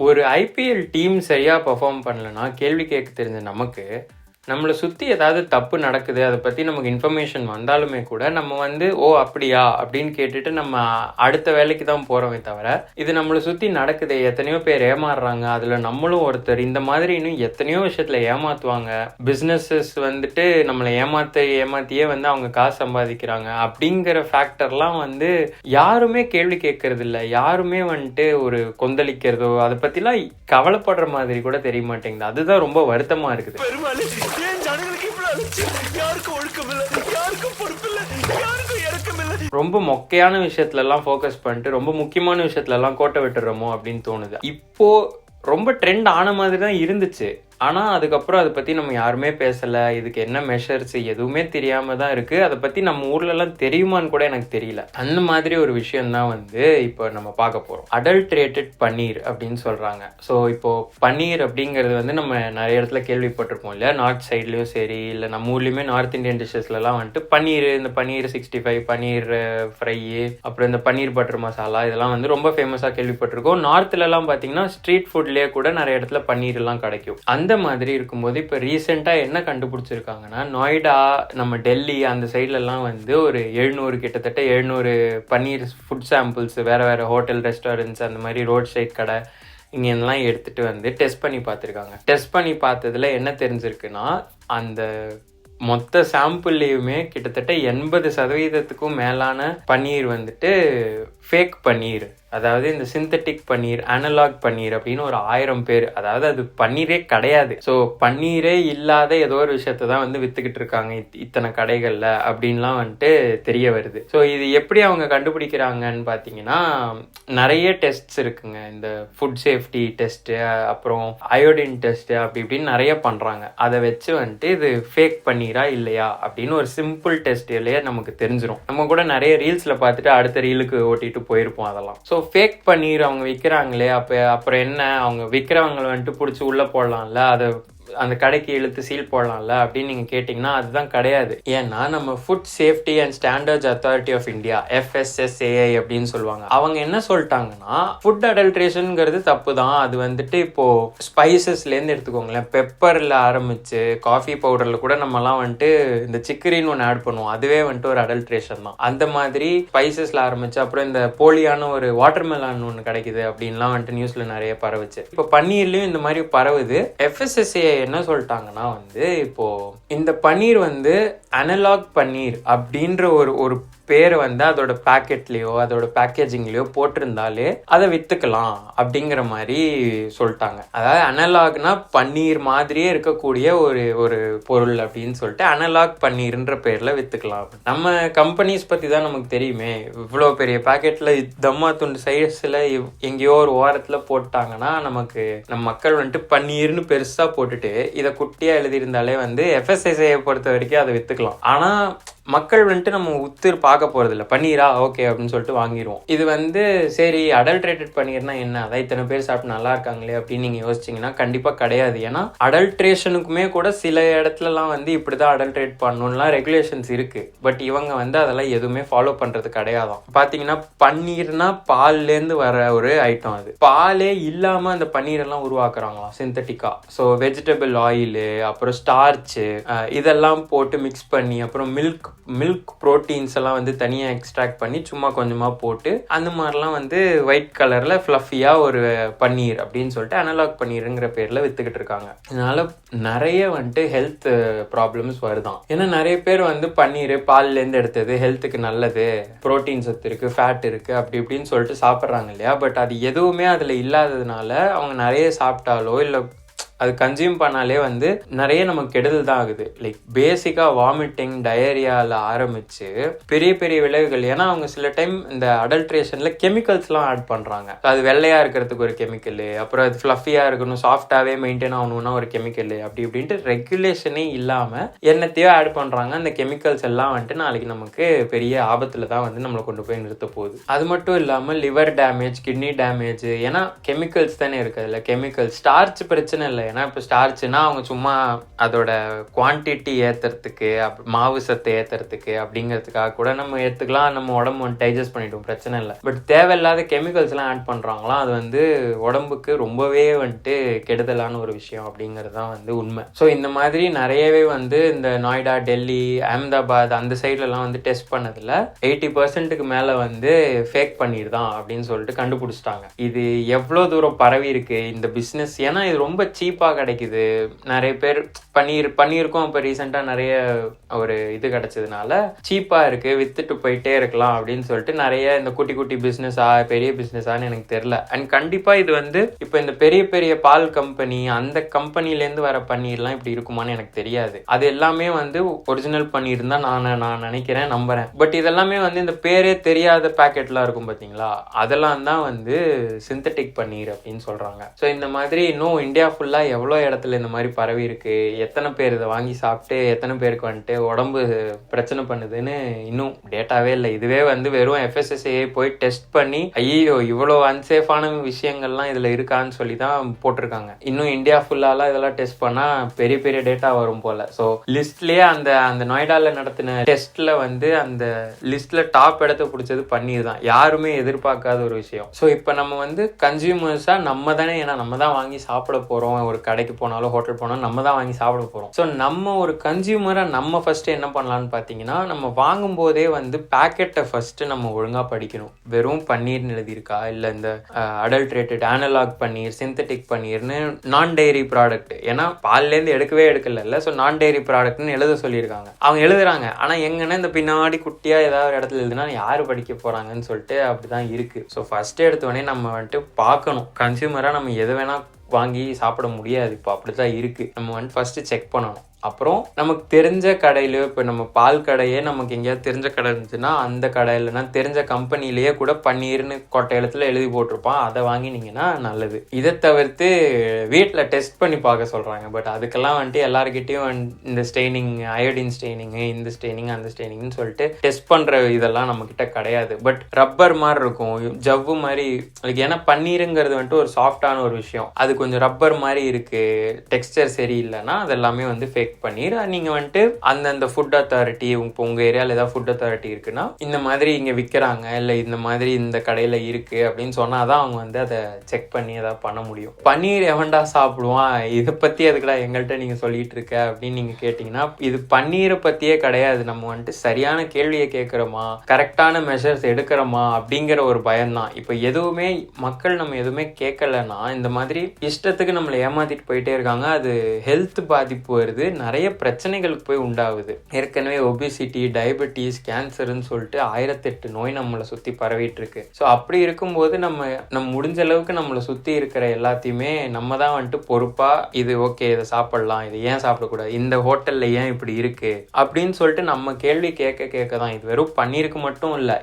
ஒரு IPL team சரியாக perform பண்ணலன்னா கேள்வி கேட்க தெரிஞ்ச நமக்கு நம்மளை சுற்றி ஏதாவது தப்பு நடக்குது அதை பற்றி நமக்கு இன்ஃபர்மேஷன் வந்தாலுமே கூட நம்ம வந்து ஓ அப்படியா? அப்படின்னு கேட்டுட்டு நம்ம அடுத்த வேலைக்கு தான் போகிறோமே தவிர இது நம்மளை சுற்றி நடக்குது எத்தனையோ பேர் ஏமாறுறாங்க அதில் நம்மளும் ஒருத்தர். இந்த மாதிரி இன்னும் எத்தனையோ விஷயத்தில் ஏமாற்றுவாங்க பிஸ்னஸஸ் வந்துட்டு நம்மளை ஏமாத்த ஏமாத்தியே வந்து அவங்க காசு சம்பாதிக்கிறாங்க அப்படிங்கிற ஃபேக்டர்லாம் வந்து யாருமே கேள்வி கேட்கறது இல்லை யாருமே வந்துட்டு ஒரு கொந்தளிக்கிறதோ அதை பற்றிலாம் கவலைப்படுற மாதிரி கூட தெரிய மாட்டேங்குது. அதுதான் ரொம்ப வருத்தமாக இருக்குது. ஏன் ஜனங்களுக்கு இவ்வளவு அழிச்சு யாருக்கும் ஒழுக்கம் இல்ல யாருக்கும் பொறுப்பு இல்ல யாருக்கும் இறக்கம் இல்ல ரொம்ப மொக்கையான விஷயத்துல எல்லாம் ஃபோக்கஸ் பண்ணிட்டு ரொம்ப முக்கியமான விஷயத்துல எல்லாம் கோட்டை விட்டுறோமோ அப்படின்னு தோணுது. இப்போ ரொம்ப ட்ரெண்ட் ஆன மாதிரி தான் இருந்துச்சு. ஆனால் அதுக்கப்புறம் அதை பற்றி நம்ம யாருமே பேசலை. இதுக்கு என்ன மெஷர்ஸ் எதுவுமே தெரியாமல் தான் இருக்குது அதை பற்றி நம்ம ஊர்லலாம் தெரியுமான்னு கூட எனக்கு தெரியல. அந்த மாதிரி ஒரு விஷயம் தான் வந்து இப்போ நம்ம பார்க்க போகிறோம் அடல்ட்ரேட்டட் பன்னீர் அப்படின்னு சொல்கிறாங்க ஸோ இப்போது பன்னீர் அப்படிங்கிறது வந்து நம்ம நிறைய இடத்துல கேள்விப்பட்டிருப்போம் இல்லையா? நார்த் சைட்லேயும் சரி இல்லை நம்ம ஊர்லேயுமே நார்த் இந்தியன் டிஷ்ஷஸ்லலாம் வந்துட்டு பன்னீர் இந்த paneer sixty five paneer fry அப்புறம் இந்த பன்னீர் பட்டர் மசாலா இதெல்லாம் வந்து ரொம்ப ஃபேமஸாக கேள்விப்பட்டிருக்கோம். நார்த்துலலாம் பார்த்தீங்கன்னா ஸ்ட்ரீட் ஃபுட்லேயே கூட நிறைய இடத்துல பன்னீர்லாம் கிடைக்கும். அந்த இந்த மாதிரி இருக்கும்போது இப்போ ரீசெண்டாக என்ன கண்டுபிடிச்சிருக்காங்கன்னா நொய்டா நம்ம டெல்லி அந்த சைட்லலாம் வந்து ஒரு எழுநூறு கிட்டத்தட்ட எழுநூறு பன்னீர் ஃபுட் சாம்பிள்ஸ் வேறு வேறு ஹோட்டல் ரெஸ்டாரண்ட்ஸ் அந்த மாதிரி ரோட் சைட் கடை இங்கெல்லாம் எடுத்துகிட்டு வந்து டெஸ்ட் பண்ணி பார்த்துருக்காங்க. டெஸ்ட் பண்ணி பார்த்ததுல என்ன தெரிஞ்சிருக்குன்னா அந்த மொத்த சாம்பிள்லேயுமே கிட்டத்தட்ட எண்பது சதவீதத்துக்கும் மேலான பன்னீர் வந்துட்டு ஃபேக் பன்னீர் அதாவது இந்த சிந்தட்டிக் பன்னீர் அனலாக் பன்னீர் அப்படின்னு ஒரு ஆயிரம் பேர் அதாவது அது பன்னீரே கிடையாது. ஸோ பன்னீரே இல்லாத ஏதோ ஒரு விஷயத்த தான் வந்து வித்துக்கிட்டு இருக்காங்க இத்- இத்தனை கடைகளில் அப்படின்லாம் வந்துட்டு தெரிய வருது. ஸோ இது எப்படி அவங்க கண்டுபிடிக்கிறாங்கன்னு பார்த்தீங்கன்னா நிறைய டெஸ்ட்ஸ் இருக்குங்க. இந்த ஃபுட் சேஃப்டி டெஸ்ட்டு அப்புறம் அயோடின் டெஸ்ட்டு அப்படி இப்படின்னு நிறைய பண்ணுறாங்க அதை வச்சு வந்துட்டு இது ஃபேக் பன்னீரா இல்லையா அப்படின்னு ஒரு சிம்பிள் டெஸ்ட்லயே நமக்கு தெரிஞ்சிடும் நம்ம கூட நிறைய ரீல்ஸில் பார்த்துட்டு அடுத்த ரீலுக்கு சொல்லிட்டு போயிருப்போம் அதெல்லாம். ஸோ ஃபேக் பன்னீர் அவங்க விற்கிறாங்களே அப்போ அப்புறம் என்ன? அவங்க விற்கிறவங்களை வந்துட்டு பிடிச்சி உள்ள போடலாம்ல அதை அந்த கடைக்கு இழுத்து சீல் போடலாம்ல அப்படின்னு நீங்கள் கேட்டிங்கன்னா அதுதான் கிடையாது. ஏன்னா நம்ம food safety and standards authority of India FSSAI அப்படின்னு சொல்லுவாங்க. அவங்க என்ன சொல்லிட்டாங்கன்னா ஃபுட் அடல்ட்ரேஷனுங்கிறது தப்பு தான் அது வந்துட்டு இப்போ ஸ்பைசஸ்லேருந்து எடுத்துக்கோங்களேன். பெப்பரில் ஆரம்பிச்சு காஃபி பவுடரில் கூட நம்மலாம் வந்துட்டு இந்த சிக்கரின்னு ஒன்று ஆட் பண்ணுவோம். அதுவே வந்துட்டு ஒரு அடல்ட்ரேஷன் தான். அந்த மாதிரி ஸ்பைசஸில் ஆரம்பிச்சு அப்புறம் இந்த போலியான ஒரு வாட்டர்மெலான் ஒன்று கிடைக்குது அப்படின்லாம் வந்துட்டு நியூஸில் நிறைய பரவுச்சு. இப்போ பன்னீர்லேயும் இந்த மாதிரி பரவுது. எஃப்எஸ்எஸ்ஏ என்ன சொல்லிட்டாங்கன்னா வந்து இப்போ இந்த பன்னீர் வந்து அனலாக் பன்னீர் அப்படின்ற ஒரு ஒரு பேர் வந்து அதோட பேக்கெட்லேயோ அதோட பேக்கேஜிங்லேயோ போட்டிருந்தாலே அதை விற்றுக்கலாம் அப்படிங்கிற மாதிரி சொல்லிட்டாங்க. அதாவது அனலாக்னா பன்னீர் மாதிரியே இருக்கக்கூடிய ஒரு ஒரு பொருள் அப்படின்னு சொல்லிட்டு அனலாக் பன்னீர்ன்ற பேரில் விற்றுக்கலாம் நம்ம கம்பெனிஸ் பற்றி தான் நமக்கு தெரியுமே. இவ்வளோ பெரிய பேக்கெட்டில் தம்மா துண்டு சைஸில் எங்கேயோ ஒரு ஓரத்தில் போட்டாங்கன்னா நமக்கு நம்ம மக்கள் வந்துட்டு பன்னீர்னு பெருசாக போட்டுட்டு இதை குட்டியாக எழுதியிருந்தாலே வந்து எஃப்எஸ்எஸ்ஐயை பொறுத்த வரைக்கும் அதை விற்றுக்கலாம் ஆனால் மக்கள் வந்துட்டு நம்ம உத்து பார்க்க போறது இல்ல பன்னீரா ஓகே அப்படின்னு சொல்லிட்டு வாங்கிடுவோம் இது வந்து சரி அடல்ட்ரேட்டட் பன்னீர்னா என்ன? அதான் இத்தனை பேர் சாப்பிட்டு நல்லா இருக்காங்களே அப்படின்னு நீங்கள் யோசிச்சீங்கன்னா கண்டிப்பாக கிடையாது. ஏன்னா அடல்ட்ரேஷனுக்குமே கூட சில இடத்துலலாம் வந்து இப்படி தான் அடல்ட்ரேட் பண்ணணும்லாம் ரெகுலேஷன்ஸ் இருக்குது பட் இவங்க வந்து அதெல்லாம் எதுவுமே ஃபாலோ பண்ணுறது கிடையாதான் பார்த்தீங்கன்னா பன்னீர்னா பால்லேருந்து வர ஒரு ஐட்டம் அது. பாலே இல்லாமல் அந்த பன்னீரெல்லாம் உருவாக்குறாங்களாம் சிந்தட்டிக்கா ஸோ வெஜிடபிள் ஆயிலு அப்புறம் ஸ்டார்ச்சு இதெல்லாம் போட்டு மிக்ஸ் பண்ணி அப்புறம் மில்க் மில்க் ப்ரோட்டீன்ஸ் எல்லாம் வந்து தனியாக எக்ஸ்ட்ராக்ட் பண்ணி சும்மா கொஞ்சமாக போட்டு அந்த மாதிரிலாம் வந்து ஒயிட் கலரில் ஃப்ளஃபியாக ஒரு பன்னீர் அப்படின்னு சொல்லிட்டு அனலாக் பன்னீருங்கிற பேரில் விற்றுக்கிட்டு இருக்காங்க. இதனால் நிறைய வந்துட்டு ஹெல்த் ப்ராப்ளம்ஸ் வருதான். ஏன்னா நிறைய பேர் வந்து பன்னீர் பால்லேருந்து எடுத்தது ஹெல்த்துக்கு நல்லது புரோட்டீன் சத்து இருக்குது ஃபேட் இருக்குது அப்படி இப்படின்னு சொல்லிட்டு சாப்பிட்றாங்க இல்லையா? பட் அது எதுவுமே அதில் இல்லாததுனால அவங்க நிறைய சாப்பிட்டாலோ இல்லை அது கன்சியூம் பண்ணாலே வந்து நிறைய நமக்கு கெடுதல் தான் ஆகுது. லைக் பேசிக்காக வாமிட்டிங் டயரியாவில் ஆரம்பித்து பெரிய பெரிய விளைவுகள். ஏன்னா அவங்க சில டைம் இந்த அடல்ட்ரேஷனில் கெமிக்கல்ஸ்லாம் ஆட் பண்ணுறாங்க அது வெள்ளையாக இருக்கிறதுக்கு ஒரு கெமிக்கல் அப்புறம் அது ஃப்ளஃபியாக இருக்கணும் சாஃப்டாகவே மெயின்டைன் ஆகணும்னா ஒரு கெமிக்கல் அப்படி இப்படின்ட்டு ரெகுலேஷனே இல்லாமல் என்னத்தையோ ஆட் பண்ணுறாங்க அந்த கெமிக்கல்ஸ் எல்லாம் வந்துட்டு நாளைக்கு நமக்கு பெரிய ஆபத்தில் தான் வந்து நம்மளை கொண்டு போய் நிறுத்த போகுது. அது மட்டும் இல்லாமல் லிவர் டேமேஜ் கிட்னி டேமேஜ் ஏன்னா கெமிக்கல்ஸ் தானே இருக்குது அதில் கெமிக்கல் ஸ்டார்ச் பிரச்சனை இல்லை. ஏன்னா இப்போ ஸ்டார்ச்சுன்னா அவங்க சும்மா அதோட குவான்டிட்டி ஏற்றுறதுக்கு அப் மாவு சத்தை ஏற்றுறதுக்கு அப்படிங்கிறதுக்காக கூட நம்ம எடுத்துக்கலாம் நம்ம உடம்பு டைஜஸ்ட் பண்ணிவிடுவோம் பிரச்சனை இல்லை. பட் தேவையில்லாத கெமிக்கல்ஸ்லாம் ஆட் பண்ணுறாங்களாம் அது வந்து உடம்புக்கு ரொம்பவே வந்துட்டு கெடுதலான ஒரு விஷயம் அப்படிங்கிறது தான் வந்து உண்மை. ஸோ இந்த மாதிரி நிறையவே வந்து இந்த நொய்டா டெல்லி அஹமதாபாத் அந்த சைட்லலாம் வந்து டெஸ்ட் பண்ணதில் எயிட்டி பர்சன்ட்டுக்கு மேலே வந்து ஃபேக் பண்ணிடுதான் அப்படின்னு சொல்லிட்டு கண்டுபிடிச்சிட்டாங்க. இது எவ்வளோ தூரம் பரவி இருக்கு இந்த பிஸ்னஸ் ஏன்னா இது ரொம்ப சீப் சீப்பாக கிடைக்குது. நிறைய பேர் பன்னீர் பன்னீருக்கும் இப்போ ரீசெண்டாக நிறைய ஒரு இது கிடைச்சதுனால சீப்பாக இருக்குது வித்துட்டு போயிட்டே இருக்கலாம் அப்படின்னு சொல்லிட்டு நிறைய இந்த குட்டி குட்டி பிஸ்னஸா பெரிய பிஸ்னஸான்னு எனக்கு தெரில அண்ட் கண்டிப்பாக இது வந்து இப்போ இந்த பெரிய பெரிய பால் கம்பெனி அந்த கம்பெனிலேருந்து வர பன்னீர்லாம் இப்படி இருக்குமான்னு எனக்கு தெரியாது. அது எல்லாமே வந்து ஒரிஜினல் பன்னீர் தான் நான் நான் நினைக்கிறேன் நம்புகிறேன் பட் இதெல்லாமே வந்து இந்த பேரே தெரியாத பேக்கெட்லாம் இருக்கும் பார்த்தீங்களா அதெல்லாம் தான் வந்து சிந்தட்டிக் பன்னீர் அப்படின்னு சொல்கிறாங்க ஸோ இந்த மாதிரி இன்னும் இந்தியா ஃபுல்லாக எவ்வளோ இடத்துல இந்த மாதிரி பரவி இருக்கு? எத்தனை பேர் இதை வாங்கி சாப்பிட்டு எத்தனை பேருக்கு வந்துட்டு உடம்பு பிரச்சனை பண்ணுதுன்னு இன்னும் டேட்டாவே இல்லை. இதுவே வந்து வெறும் எஃப்எஸ்எஸ்ஏ போய் டெஸ்ட் பண்ணி ஐயோ இவ்வளோ அன்சேஃபான விஷயங்கள்லாம் இதில் இருக்கான்னு சொல்லி தான் போட்டிருக்காங்க. இன்னும் இந்தியா ஃபுல்லாலாம் இதெல்லாம் டெஸ்ட் பண்ணால் பெரிய பெரிய டேட்டா வரும் போல. ஸோ லிஸ்ட்லேயே அந்த அந்த நொய்டாவில் நடத்தின டெஸ்ட்டில் வந்து அந்த லிஸ்ட்டில் டாப் இடத்த பிடிச்சது பன்னீர் தான். யாருமே எதிர்பார்க்காத ஒரு விஷயம். ஸோ இப்போ நம்ம வந்து கன்சியூமர்ஸாக நம்ம தானே ஏன்னா நம்ம தான் வாங்கி சாப்பிட போகிறோம் ஒரு கடைக்கு போனாலும் ஹோட்டல் போனாலும் நம்ம தான் வாங்கி சாப்பிட போகிறோம் ஸோ நம்ம ஒரு கன்சியூமராக நம்ம ஃபஸ்ட்டு என்ன பண்ணலான்னு பார்த்தீங்கன்னா நம்ம வாங்கும்போதே வந்து பேக்கெட்டை ஃபஸ்ட்டு நம்ம ஒழுங்காக படிக்கணும். வெறும் பன்னீர்னு எழுதியிருக்கா? இல்லை இந்த அடல்ட்ரேட்டட் ஆனலாக் பன்னீர் சிந்தட்டிக் பன்னீர்னு நான் டெய்ரி ப்ராடக்ட் ஏன்னா பால்லேருந்து எடுக்கவே எடுக்கல. ஸோ நான் டெய்ரி ப்ராடக்ட்னு எழுத சொல்லியிருக்காங்க. அவங்க எழுதுறாங்க. ஆனால் எங்கன்னா இந்த பின்னாடி குட்டியாக ஏதாவது ஒரு இடத்துல எழுதுனா யார் படிக்க போகிறாங்கன்னு சொல்லிட்டு அப்படிதான் இருக்குது ஸோ ஃபஸ்ட்டு எடுத்தோடனே நம்ம வந்துட்டு பார்க்கணும். கன்சியூமராக நம்ம எது வேணால் வாங்கி சாப்பிட முடியாது. இப்போ அப்படி தான் இருக்குது நம்ம வந்துட்டு ஃபஸ்ட்டு செக் பண்ணணும். அப்புறம் நமக்கு தெரிஞ்ச கடையிலயோ இப்போ நம்ம பால் கடையே நமக்கு எங்கேயாவது தெரிஞ்ச கடை இருந்துச்சுன்னா அந்த கடையிலனா தெரிஞ்ச கம்பெனிலேயே கூட பன்னீர்னு கொட்டை எழுதி போட்டிருப்பான். அதை வாங்கினீங்கன்னா நல்லது. இதை தவிர்த்து வீட்டில் டெஸ்ட் பண்ணி பார்க்க சொல்கிறாங்க பட் அதுக்கெல்லாம் வந்துட்டு எல்லாருக்கிட்டையும் இந்த ஸ்டெய்னிங் அயோடின் ஸ்டெய்னிங்கு இந்த ஸ்டெய்னிங் அந்த ஸ்டெய்னிங்னு சொல்லிட்டு டெஸ்ட் பண்ணுற இதெல்லாம் நம்மக்கிட்ட கிடையாது. பட் ரப்பர் மாதிரி இருக்கும். ஜவ்வு மாதிரி லைக் ஏன்னா பன்னீருங்கிறது வந்துட்டு ஒரு சாஃப்டான ஒரு விஷயம். அது கொஞ்சம் ரப்பர் மாதிரி இருக்குது டெக்ஸ்டர் சரியில்லைன்னா அது எல்லாமே வந்து ஃபேக் பன்னீர் நீங்கள் வந்துட்டு அந்தந்த ஃபுட் அத்தாரிட்டி இப்போ உங்கள் ஏரியாவில் ஏதாவது ஃபுட் அத்தாரிட்டி இருக்குன்னா இந்த மாதிரி இங்கே விற்கிறாங்க இல்லை இந்த மாதிரி இந்த கடையில் இருக்குது அப்படின்னு சொன்னால் தான் அவங்க வந்து அதை செக் பண்ணி எதாவது பண்ண முடியும். பன்னீர் எவன்டா சாப்பிடுவான்? இதை பற்றி அதுக்கடா எங்கள்கிட்ட நீங்கள் சொல்லிட்டு இருக்க அப்படின்னு நீங்கள் கேட்டிங்கன்னா இது பன்னீரை பற்றியே கிடையாது. நம்ம வந்துட்டு சரியான கேள்வியை கேட்குறோமா? கரெக்டான மெஷர்ஸ் எடுக்கிறோமா? அப்படிங்கிற ஒரு பயம்தான். இப்போ எதுவுமே மக்கள் நம்ம எதுவுமே கேட்கலன்னா இந்த மாதிரி இஷ்டத்துக்கு நம்மளை ஏமாத்திட்டு போயிட்டே இருக்காங்க. அது ஹெல்த் பாதிப்பு வருது. நிறைய பிரச்சனைகளுக்கு போய் உண்டாகுது. ஏற்கனவே ஒபிசிட்டி டயபெட்டிஸ் கேன்சர்னு சொல்லிட்டு ஆயிரத்தெட்டு நோய் நம்மளை சுற்றி பரவிட்டு இருக்கு ஸோ அப்படி இருக்கும்போது நம்ம நம்ம முடிஞ்ச அளவுக்கு நம்மளை சுற்றி இருக்கிற எல்லாத்தையுமே நம்ம தான் வந்துட்டு பொறுப்பாக இது ஓகே இதை சாப்பிடலாம் இது ஏன் சாப்பிடக்கூடாது இந்த ஹோட்டலில் ஏன் இப்படி இருக்கு அப்படின்னு சொல்லிட்டு நம்ம கேள்வி கேட்க கேட்க தான் இது வெறும் பன்னீருக்கு மட்டும் இல்லை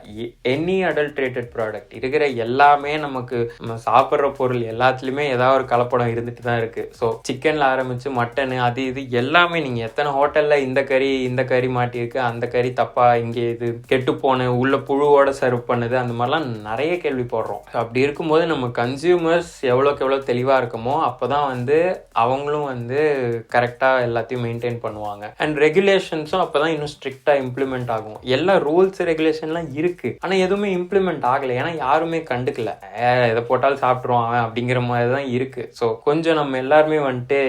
எனி அடல்ட்ரேட்டட் ப்ராடக்ட் இருக்கிற எல்லாமே நமக்கு நம்ம சாப்பிட்ற பொருள் எல்லாத்துலேயுமே ஏதாவது ஒரு கலப்படம் இருந்துட்டு தான் இருக்கு. ஸோ சிக்கனில் ஆரம்பிச்சு மட்டனு அது இது எல்லாமே நீங்கள் எத்தனை ஹோட்டலில் இந்த கறி இந்த கறி மாட்டியிருக்கு அந்த கறி தப்பா இங்கே இது கெட்டு போன உள்ள புழுவோட சர்வ் பண்ணுது அந்த மாதிரிலாம் நிறைய கேள்வி போடுறோம். அப்படி இருக்கும்போது நம்ம கன்சியூமர்ஸ் எவ்வளோக்கு எவ்வளோ தெளிவாக இருக்கமோ அப்போ தான் வந்து அவங்களும் வந்து கரெக்டாக எல்லாத்தையும் மெயின்டைன் பண்ணுவாங்க. அண்ட் ரெகுலேஷன்ஸும் அப்போ தான் இன்னும் ஸ்ட்ரிக்டாக இம்ப்ளிமெண்ட் ஆகும். எல்லா ரூல்ஸ் ரெகுலேஷன்லாம் இருக்குது ஆனால் எதுவுமே இம்ப்ளிமெண்ட் ஆகலை. ஏன்னா யாருமே கண்டுக்கல. "ஏ, எதை போட்டாலும் சாப்பிட்ருவான் அப்படிங்கிற மாதிரி தான் இருக்குது ஸோ கொஞ்சம் நம்ம எல்லாருமே வந்துட்டு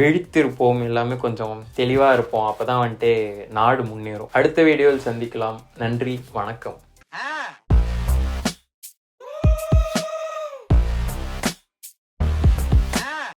விழித்திருப்போம் எல்லாமே கொஞ்சம் கொஞ்சம் தெளிவாக இருப்போம். அப்போ தான் வந்துட்டு நாடு முன்னேறும். அடுத்த வீடியோவில் சந்திக்கலாம். நன்றி. வணக்கம்.